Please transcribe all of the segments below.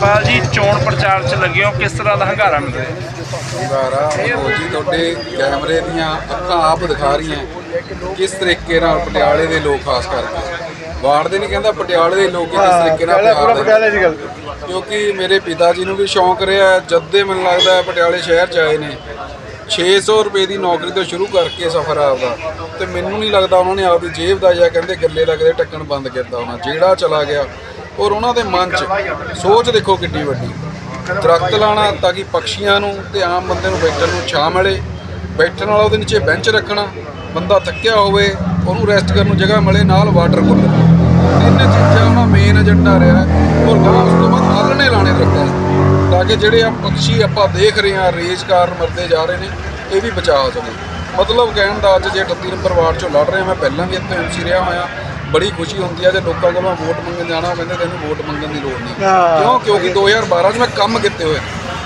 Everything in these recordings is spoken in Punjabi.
ਹਰਪਾਲ ਜੀ ਚੋਣ ਪ੍ਰਚਾਰ 'ਚ ਲੱਗੇ ਹੋ ਕਿਸ ਤਰ੍ਹਾਂ ਦਾ ਹੰਗਾਰਾ ਮਿਲ ਰਿਹਾ? ਮਨੋਜ ਜੀ ਤੁਹਾਡੇ ਕੈਮਰੇ ਦੀਆਂ ਅੱਖਾਂ ਆਪ ਦਿਖਾ ਰਹੀਆਂ। ਕਿਸ ਤਰੀਕੇ ਨਾਲ ਪਟਿਆਲੇ ਦੇ ਲੋਕ ਖਾਸ ਕਰਕੇ? ਵਾਰਡ ਦੇ ਨਹੀਂ ਕਹਿੰਦਾ ਪਟਿਆਲੇ ਦੇ ਲੋਕ ਕਿਸ ਤਰੀਕੇ ਨਾਲ ਪਿਆਰ ਪਟਿਆਲੇ ਦੀ ਗੱਲ। ਕਿਉਂਕਿ ਮੇਰੇ ਪਿਤਾ ਜੀ ਨੂੰ ਵੀ ਸ਼ੌਂਕ ਰਿਹਾ ਜਦ ਦੇ ਮੈਨੂੰ ਲੱਗਦਾ ਹੈ ਪਟਿਆਲੇ ਸ਼ਹਿਰ ਚ ਆਏ ਨੇ। 600 ਰੁਪਏ ਦੀ ਨੌਕਰੀ ਤੋਂ ਸ਼ੁਰੂ ਕਰਕੇ ਸਫ਼ਰ ਆਪਦਾ। ਤੇ ਮੈਨੂੰ ਨਹੀਂ ਲੱਗਦਾ ਉਹਨਾਂ ਨੇ ਆਪਦੀ ਜੇਬ ਦਾ ਜਾਂ ਕਹਿੰਦੇ ਗੱਲੇ ਦਾ ਕਦੇ ਢੱਕਣ ਬੰਦ ਕੀਤਾ ਹੋਣਾ। ਜਿਹੜਾ ਚਲਾ ਗਿਆ ਔਰ ਉਹਨਾਂ ਦੇ ਮਨ 'ਚ ਸੋਚ ਦੇਖੋ ਕਿੱਡੀ ਵੱਡੀ। ਦਰਖਤ ਲਾਣਾ ਤਾਂ ਕਿ ਪਕਸ਼ੀਆਂ ਨੂੰ ਤੇ ਆਮ ਬੰਦੇ ਨੂੰ ਬੈਠਣ ਨੂੰ ਛਾਂ ਮਿਲੇ। ਬੈਠਣ ਵਾਲਾ ਉਹਦੇ ਨੀਚੇ ਬੈਂਚ ਰੱਖਣਾ, ਬੰਦਾ ਥੱਕਿਆ ਹੋਵੇ, ਉਹਨੂੰ ਰੈਸਟ ਕਰਨ ਨੂੰ ਜਗ੍ਹਾ ਮਿਲੇ, ਨਾਲ ਵਾਟਰ ਕੂਲਰ ਇਹਨਾਂ ਚੀਜ਼ਾਂ ਉਹਨਾਂ ਮੇਨ ਏਜੰਡਾ ਰਿਹਾ ਔਰ ਗਾਂ ਉਸ ਤੋਂ ਬਾਅਦ ਆਲਣੇ ਲਾਣੇ ਰੱਖਿਆ ਤਾਂ ਕਿ ਜਿਹੜੇ ਆ ਪੰਛੀ ਆਪਾਂ ਦੇਖ ਰਹੇ ਹਾਂ ਰੇਜ ਕਾਰਨ ਮਰਦੇ ਜਾ ਰਹੇ ਨੇ, ਇਹ ਵੀ ਬਚਾ ਹੋ ਸਕੇ ਮਤਲਬ ਕਹਿਣ ਦਾ ਅੱਜ ਜੇ 38 ਨੰਬਰ ਵਾਰਡ ਚੋਂ ਲੜ ਰਹੇ ਮੈਂ ਪਹਿਲਾਂ ਵੀ ਇੱਥੇ ਐਮਸੀ ਰਿਹਾ ਹੋਇਆ। ਬੜੀ ਖੁਸ਼ੀ ਹੁੰਦੀ ਆ ਜੇ ਲੋਕਾਂ ਕੋਲੋਂ ਵੋਟ ਮੰਗਣ ਜਾਣਾ ਕਹਿੰਦੇ ਤੈਨੂੰ ਵੋਟ ਮੰਗਣ ਦੀ ਲੋੜ ਨਹੀਂ। ਕਿਉਂ? ਕਿਉਂਕਿ 2012 ਚ ਮੈਂ ਕੰਮ ਕੀਤੇ ਹੋਏ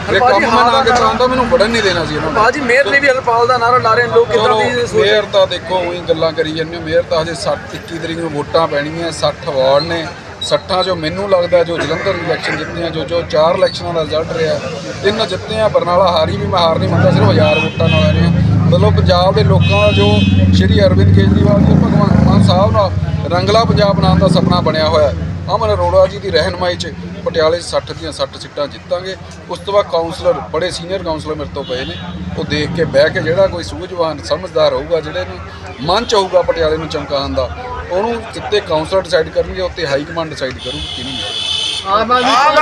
ਇਹ ਕੰਮ ਮੈਂ ਨਾ ਕੀਤਾ ਹੁੰਦਾ ਮੈਨੂੰ ਵੜਨ ਨਹੀਂ ਦੇਣਾ ਸੀ ਇਹਨਾਂ ਨੇ। ਬਾਜੀ ਮੇਅਰ ਨੇ ਵੀ ਹਰਪਾਲ ਦਾ ਨਾਰਾ ਲਾ ਰਹੇ ਲੋਕ ਕਿੱਦਾਂ ਦੀ ਸੋਚ ਮੇਅਰ ਤਾਂ ਦੇਖੋ ਉਹੀ ਗੱਲਾਂ ਕਰੀ ਜਾਂਦੇ ਹੋ। ਮੇਅਰ ਤਾਂ ਹਜੇ 60 21 ਤਰੀਕ ਨੂੰ ਵੋਟਾਂ ਪੈਣੀਆਂ 60 ਵਾਰਡ ਨੇ। 60 ਚੋਂ ਮੈਨੂੰ ਲੱਗਦਾ ਜੋ ਜਲੰਧਰ ਇਲੈਕਸ਼ਨ ਜਿੱਤੇ ਆ ਜੋ ਜੋ ਚਾਰ ਇਲੈਕਸ਼ਨਾਂ ਦਾ ਰਿਜ਼ਲਟ ਰਿਹਾ ਤਿੰਨ ਜਿੱਤੇ ਆ ਬਰਨਾਲਾ ਹਾਰੀ ਵੀ ਮੈਂ ਹਾਰ ਨਹੀਂ ਮੰਨਦਾ ਸਿਰਫ 1000 ਵੋਟਾਂ ਨਾਲ ਆ। ਰਹੇ ਮਤਲਬ ਪੰਜਾਬ ਦੇ ਲੋਕਾਂ ਦਾ ਜੋ ਸ਼੍ਰੀ ਅਰਵਿੰਦ ਕੇਜਰੀਵਾਲ ਜੀ ਭਗਵੰਤ ਮਾਨ ਸਾਹਿਬ ਨਾਲ ਰੰਗਲਾ ਪੰਜਾਬ ਬਣਾਉਣ ਦਾ ਸੁਪਨਾ ਬਣਿਆ ਹੋਇਆ ਹੈ। ਅਮਨ ਅਰੋੜਾ ਜੀ ਦੀ ਰਹਿਨਮਾਈ 'ਚ ਪਟਿਆਲੇ 'ਚ 60 ਦੀਆਂ 60 ਸੀਟਾਂ ਜਿੱਤਾਂਗੇ। ਉਸ ਤੋਂ ਬਾਅਦ ਕਾਉਂਸਲਰ ਬੜੇ ਸੀਨੀਅਰ ਕਾਉਂਸਲਰ ਮੇਰੇ ਤੋਂ ਪਏ ਨੇ। ਉਹ ਦੇਖ ਕੇ ਬਹਿ ਕੇ ਜਿਹੜਾ ਕੋਈ ਸੂਝਵਾਨ ਸਮਝਦਾਰ ਹੋਊਗਾ ਜਿਹੜੇ ਨੂੰ ਮਨ 'ਚ ਹੋਊਗਾ ਪਟਿਆਲੇ ਨੂੰ ਚਮਕਾਉਣ ਦਾ ਉਹਨੂੰ ਜਿੱਤੇ ਕਾਉਂਸਲਰ ਡਿਸਾਈਡ ਕਰਨਗੇ ਉੱਤੇ ਹਾਈ ਕਮਾਂਡ ਡਿਸਾਈਡ ਕਰੂਗੀ ਕਿਹਨੂੰ ਮਿਲੇਗਾ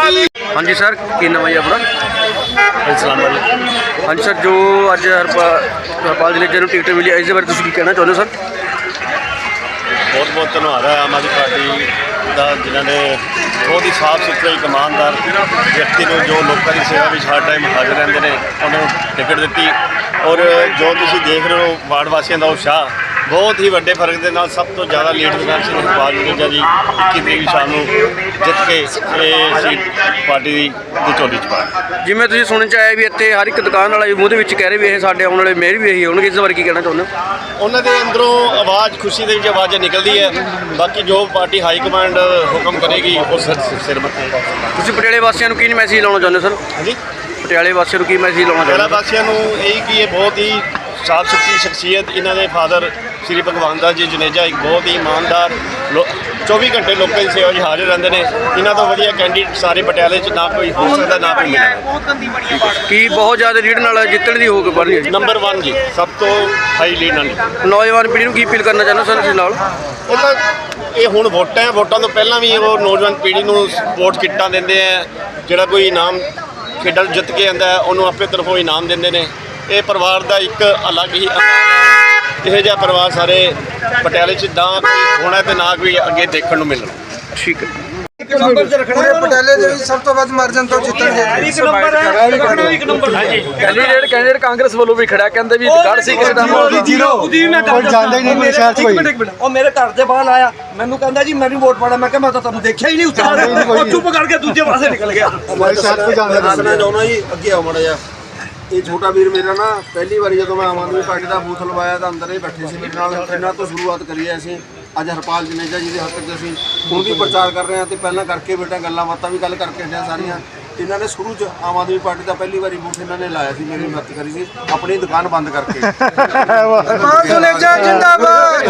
ਹਾਂਜੀ ਸਰ ਕੀ ਨਾਮ ਹੈ ਆਪਣਾ? ਇਸਲਾਮ ਹਾਂਜੀ ਸਰ ਜੋ ਅੱਜ ਹਰਪਾਲ ਹਰਪਾਲ ਜੀ ਨੂੰ ਟਿਕਟ ਮਿਲੀ ਇਸ ਦੇ ਬਾਰੇ ਤੁਸੀਂ ਕੀ ਕਹਿਣਾ ਚਾਹੁੰਦੇ ਹੋ ਸਰ? ਬਹੁਤ ਬਹੁਤ ਧੰਨਵਾਦ ਹੈ ਆਮ ਆਦਮੀ ਪਾਰਟੀ ਦਾ, ਜਿਨ੍ਹਾਂ ਨੇ ਬਹੁਤ ਹੀ ਸਾਫ਼ ਸੁਥਰੇ ਇਮਾਨਦਾਰ ਵਿਅਕਤੀ ਨੂੰ ਜੋ ਲੋਕਾਂ ਦੀ ਸੇਵਾ ਵਿੱਚ ਹਰ ਟਾਈਮ ਹਾਜ਼ਰ ਰਹਿੰਦੇ ਨੇ, ਉਹਨਾਂ ਨੂੰ ਟਿਕਟ ਦਿੱਤੀ। ਔਰ ਜੋ ਤੁਸੀਂ ਦੇਖ ਰਹੇ ਹੋ ਵਾਰਡ ਵਾਸੀਆਂ ਦਾ ਉਤਸ਼ਾਹ ਬਹੁਤ ਹੀ ਵੱਡੇ ਫ਼ਰਕ ਦੇ ਨਾਲ ਸਭ ਤੋਂ ਜ਼ਿਆਦਾ ਲੀਡ ਵਿਕਾਸ ਸਿੰਘ ਹਰਪਾਲ ਜਨੇਜਾ ਜੀ 21 ਤਰੀਕ ਸ਼ਾਮ ਨੂੰ ਜਿੱਤ ਕੇ ਇਹ ਸੀਟ ਪਾਰਟੀ ਦੀ ਦੀ ਝੋਲੀ ਚ ਪਾ ਜਿਵੇਂ ਤੁਸੀਂ ਸੁਣਨ ਚ ਆਇਆ ਵੀ ਇੱਥੇ ਹਰ ਇੱਕ ਦੁਕਾਨ ਵਾਲਾ ਵੀ ਮੂੰਹ ਦੇ ਵਿੱਚ ਕਹਿ ਰਹੇ ਵੀ ਇਹ ਸਾਡੇ ਆਉਣ ਵਾਲੇ ਮੇਅਰ ਵੀ ਇਹੀ ਹੋਣਗੇ ਇਸ ਬਾਰੇ ਕੀ ਕਹਿਣਾ ਚਾਹੁੰਦੇ ਉਹਨਾਂ ਦੇ ਅੰਦਰੋਂ ਆਵਾਜ਼ ਖੁਸ਼ੀ ਦੇ ਵਿੱਚ ਆਵਾਜ਼ ਨਿਕਲਦੀ ਹੈ। ਬਾਕੀ ਜੋ ਪਾਰਟੀ ਹਾਈ ਕਮਾਂਡ ਹੁਕਮ ਕਰੇਗੀ ਉਹ ਸਿਰ ਸਿਰ ਮੱਥੇ ਤੁਸੀਂ ਪਟਿਆਲੇ ਵਾਸੀਆਂ ਨੂੰ ਕੀ ਮੈਸੇਜ ਲਾਉਣਾ ਚਾਹੁੰਦੇ ਸਰ ਹਾਂਜੀ। ਪਟਿਆਲੇ ਵਾਸੀਆਂ ਨੂੰ ਕੀ ਮੈਸੇਜ ਲਾਉਣਾ ਚਾਹੁੰਦੇ ਹੋ? ਵਾਸੀਆਂ ਨੂੰ ਇਹ ਕਿ ਇਹ ਬਹੁਤ ਹੀ ਸਾਫ਼ ਸੁਥਰੀ ਸ਼ਖਸੀਅਤ ਇਹਨਾਂ ਦੇ ਫਾਦਰ ਸ੍ਰੀ ਭਗਵਾਨ ਦਾਸ ਜੀ ਜਨੇਜਾ ਇੱਕ ਬਹੁਤ ਹੀ ਇਮਾਨਦਾਰ ਲੋ- 24 ਘੰਟੇ ਲੋਕਾਂ ਦੀ ਸੇਵਾ 'ਚ ਹਾਜ਼ਰ ਰਹਿੰਦੇ ਨੇ। ਇਹਨਾਂ ਤੋਂ ਵਧੀਆ ਕੈਂਡੀਡੇਟ ਸਾਰੇ ਪਟਿਆਲੇ 'ਚ ਨਾ ਕੋਈ ਹੋ ਸਕਦਾ ਨਾ ਕੋਈ ਮਿਲੇਗਾ। ਕੀ ਬਹੁਤ ਜ਼ਿਆਦਾ ਲੀਡ ਨਾਲ ਜਿੱਤਣ ਦੀ ਹੋਊਗੀ ਬਣੀ ਨੰਬਰ 1 ਜੀ ਸਭ ਤੋਂ ਹਾਈ ਲੀਡ ਨਾਲ। ਨੌਜਵਾਨ ਪੀੜ੍ਹੀ ਨੂੰ ਕੀ ਅਪੀਲ ਕਰਨਾ ਚਾਹੁੰਦੇ ਸਰ ਤੁਸੀਂ ਨਾਲ? ਉਹ ਤਾਂ ਇਹ ਹੁਣ ਵੋਟਾਂ ਹੈ ਵੋਟਾਂ ਤੋਂ ਪਹਿਲਾਂ ਵੀ ਉਹ ਨੌਜਵਾਨ ਪੀੜ੍ਹੀ ਨੂੰ ਸਪੋਰਟ ਕਿੱਟਾਂ ਦਿੰਦੇ ਆ। ਜਿਹੜਾ ਕੋਈ ਇਨਾਮ ਖੇਡਾਂ ਜਿੱਤ ਕੇ ਆਂਦਾ ਉਹਨੂੰ ਆਪੇ ਤਰਫੋਂ ਇਨਾਮ ਦਿੰਦੇ ਨੇ। ਇਹ ਪਰਿਵਾਰ ਦਾ ਇੱਕ ਅਲੱਗ ਹੀ ਅੰਦਾਜ਼ ਹੈ। ਇਹੋ ਜਿਹਾ ਪਰਿਵਾਰ ਸਾਰੇ ਪਟਿਆਲੇ 'ਚ ਨਾ ਕੋਈ ਹੋਣਾ ਤੇ ਨਾ ਕੋਈ ਅੱਗੇ ਦੇਖਣ ਨੂੰ ਮਿਲਣਾ। ਠੀਕ ਹੈ। ਪੂਰੇ ਪਟਿਆਲੇ ਦੇ ਵਿੱਚ ਸਭ ਤੋਂ ਵੱਧ ਮਾਰਜਨ ਤੋਂ ਜਿੱਤਣਗੇ ਕੈਂਡੀਡੇਟ ਕੈਂਡੀਡੇਟ ਕਾਂਗਰਸ ਵੱਲੋਂ ਵੀ ਖੜਾ ਕਹਿੰਦੇ ਵੀ ਗੜ ਸੀ ਕਿਸੇ ਦਾ ਕੋਈ ਜਾਂਦਾ ਹੀ ਨਹੀਂ ਮੇਰੇ ਸ਼ਹਿਰ 'ਚ ਕੋਈ। ਉਹ ਮੇਰੇ ਘਰ ਦੇ ਬਾਹਰ ਆਇਆ। ਮੈਨੂੰ ਕਹਿੰਦਾ ਜੀ ਮੈਨੂੰ ਵੋਟ ਪਾਣਾ ਮੈਂ ਕਿਹਾ ਮੈਂ ਤਾਂ ਤੁਹਾਨੂੰ ਦੇਖਿਆ ਹੀ ਨਹੀਂ ਉੱਥੇ। ਉਹ ਚੁੱਪ ਕਰਕੇ ਦੂਜੇ ਪਾਸੇ ਨਿਕਲ ਗਿਆ। ਮੇਰੇ ਸ਼ਹਿਰ 'ਚ ਕੋਈ ਜਾਂਦਾ ਦੱਸਣਾ ਚਾਹੁੰਦਾ ਜੀ ਅੱਗੇ ਆਓ ਮਾੜਾ ਜਿਹਾ। ਇਹ ਛੋਟਾ ਵੀਰ ਮੇਰਾ ਨਾ ਪਹਿਲੀ ਵਾਰੀ ਜਦੋਂ ਮੈਂ ਆਮ ਆਦਮੀ ਪਾਰਟੀ ਦਾ ਬੂਥ ਲਵਾਇਆ ਤਾਂ ਅੰਦਰ ਹੀ ਬੈਠੇ ਸੀ ਮੇਰੇ ਨਾਲ ਇਹਨਾਂ ਤੋਂ ਸ਼ੁਰੂਆਤ ਕਰੀ ਹੈ ਅਸੀਂ। ਅੱਜ ਹਰਪਾਲ ਜਨੇਜਾ ਜੀ ਦੇ ਹੱਕ 'ਚ ਅਸੀਂ ਹੁਣ ਵੀ ਪ੍ਰਚਾਰ ਕਰ ਰਹੇ ਹਾਂ ਤੇ ਪਹਿਲਾਂ ਕਰਕੇ ਬੇਟਾ ਗੱਲਾਂ ਬਾਤਾਂ ਵੀ ਗੱਲ ਕਰਕੇ ਹਟਿਆ ਸਾਰੀਆਂ। ਇਹਨਾਂ ਨੇ ਸ਼ੁਰੂ 'ਚ ਆਮ ਆਦਮੀ ਪਾਰਟੀ ਦਾ ਪਹਿਲੀ ਵਾਰੀ ਬੂਥ ਇਹਨਾਂ ਨੇ ਲਾਇਆ ਸੀ ਮੇਰੀ ਮਦਦ ਕਰੀ ਸੀ ਆਪਣੀ ਦੁਕਾਨ ਬੰਦ ਕਰਕੇ। ਹਰਪਾਲ ਜਨੇਜਾ ਜਿੰਦਾਬਾਦ।